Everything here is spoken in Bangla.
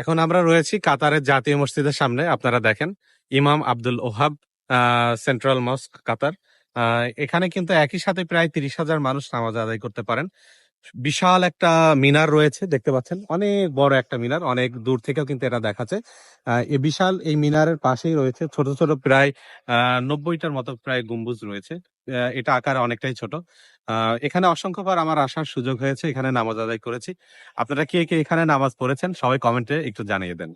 এখন আমরা রয়েছি কাতারের জাতীয় মসজিদের সামনে, আপনারা দেখেন। Imam Abdul Wahab Central Mosque, Qatar. এখানে কিন্তু একই সাথে প্রায় তিরিশ হাজার মানুষ নামাজ আদায় করতে পারেন। বিশাল একটা মিনার রয়েছে, দেখতে পাচ্ছেন। অনেক বড় একটা মিনার, অনেক দূর থেকেও কিন্তু এটা দেখাচ্ছে। এই বিশাল এই মিনারের পাশেই রয়েছে ছোট ছোট প্রায় নব্বইটার মতো প্রায় গম্বুজ রয়েছে। এটা আকারে অনেকটাই ছোট। এখানে অসংখ্যবার আমার আসার সুযোগ হয়েছে, এখানে নামাজ আদায় করেছি। আপনারা কে কে এখানে নামাজ পড়েছেন, সবাই কমেন্টে একটু জানিয়ে দেন।